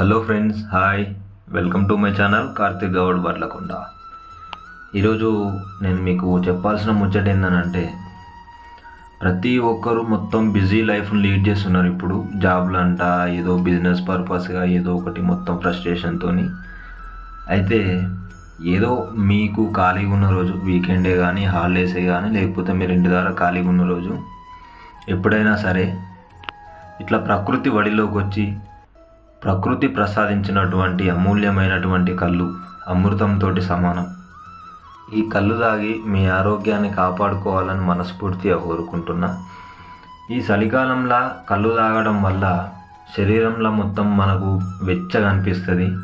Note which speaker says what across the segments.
Speaker 1: Hello friends hi welcome to my channel Karthik Goud Barlakonda ఈరోజు నేను మీకు చెప్పాల్సిన ముచ్చట ఏంటంటే ప్రతి ఒక్కరు మొత్తం బిజీ లైఫ్ని లీడ్ చేస్తున్నారు ఇప్పుడు. జాబ్లు అంట ఏదో బిజినెస్ పర్పస్గా ఏదో ఒకటి మొత్తం ఫ్రస్ట్రేషన్తో అయితే ఏదో మీకు ఖాళీగా ఉన్న రోజు వీకెండే కానీ హాలిడేసే కానీ లేకపోతే మీరు ఇంటి ద్వారా ఖాళీగా ఉన్న రోజు ఎప్పుడైనా సరే ఇట్లా ప్రకృతి వడిలోకి వచ్చి ప్రకృతి ప్రసాదించినటువంటి అమూల్యమైనటువంటి కళ్ళు అమృతంతో సమానం. ఈ కళ్ళు తాగి మీ ఆరోగ్యాన్ని కాపాడుకోవాలని మనస్ఫూర్తిగా కోరుకుంటున్నా. ఈ చలికాలంలో కళ్ళు తాగడం వల్ల శరీరంలో మొత్తం మనకు వెచ్చగా అనిపిస్తుంది.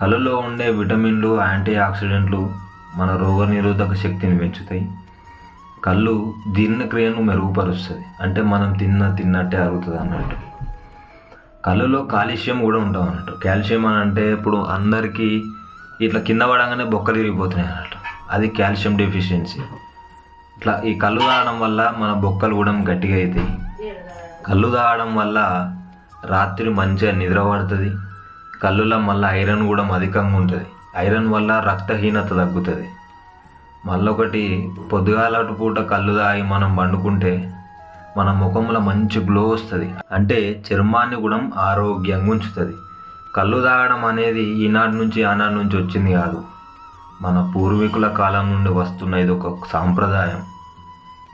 Speaker 1: కళ్ళులో ఉండే విటమిన్లు యాంటీ ఆక్సిడెంట్లు మన రోగనిరోధక శక్తిని పెంచుతాయి. కళ్ళు జీర్ణక్రియను మెరుగుపరుస్తుంది. అంటే మనం తిన్న తిన్నట్టే అరుగుతుంది అన్నట్టు కళ్ళులో కాల్షియం కూడా ఉంటాం అన్నట్టు. కాల్షియం అని అంటే ఇప్పుడు అందరికీ ఇట్లా కింద పడంగానే బొక్కలు విరిగిపోతున్నాయి అన్నట్టు. అది కాల్షియం డెఫిషియన్సీ. ఇట్లా ఈ కళ్ళు తాగడం వల్ల మన బొక్కలు కూడా గట్టిగా అవుతాయి. కళ్ళు తాగడం వల్ల రాత్రి మంచిగా నిద్ర పడుతుంది. కళ్ళులో మళ్ళీ ఐరన్ కూడా అధికంగా ఉంటుంది. ఐరన్ వల్ల రక్తహీనత తగ్గుతుంది. మళ్ళొకటి పొద్దుగాలటి పూట కళ్ళు తాగి మనం పండుకుంటే మన ముఖంలో మంచి గ్లో వస్తుంది. అంటే చర్మాన్ని కూడా ఆరోగ్యంగా ఉంచుతుంది. కళ్ళు తాగడం అనేది ఈనాటి నుంచి ఆనాటి నుంచి వచ్చింది కాదు. మన పూర్వీకుల కాలం నుండి వస్తున్న ఇది ఒక సాంప్రదాయం.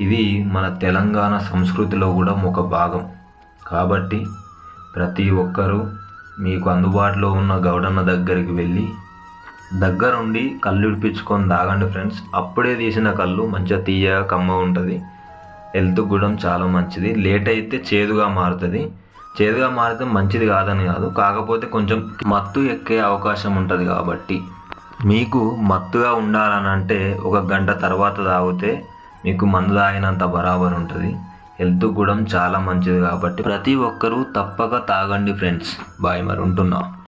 Speaker 1: ఇది మన తెలంగాణ సంస్కృతిలో కూడా ఒక భాగం. కాబట్టి ప్రతి ఒక్కరూ మీకు అందుబాటులో ఉన్న గౌడన్న దగ్గరికి వెళ్ళి దగ్గరుండి కళ్ళు ఇడిపించుకొని తాగండి ఫ్రెండ్స్. అప్పుడే తీసిన కళ్ళు మంచిగా తీయగా కమ్మ ఉంటుంది. హెల్త్ కూడా చాలా మంచిది. లేట్ అయితే చేదుగా మారుతుంది. చేదుగా మారితే మంచిది కాదని కాదు. కాకపోతే కొంచెం మత్తు ఎక్కే అవకాశం ఉంటుంది కాబట్టి. మీకు మత్తుగా ఉండాలని అంటే ఒక గంట తర్వాత తాగితే మీకు మందు తాగినంత బరాబర్ ఉంటుంది. హెల్త్ కూడా చాలా మంచిది కాబట్టి ప్రతి ఒక్కరూ తప్పక తాగండి ఫ్రెండ్స్. బాయ్ మరి ఉంటున్నాం.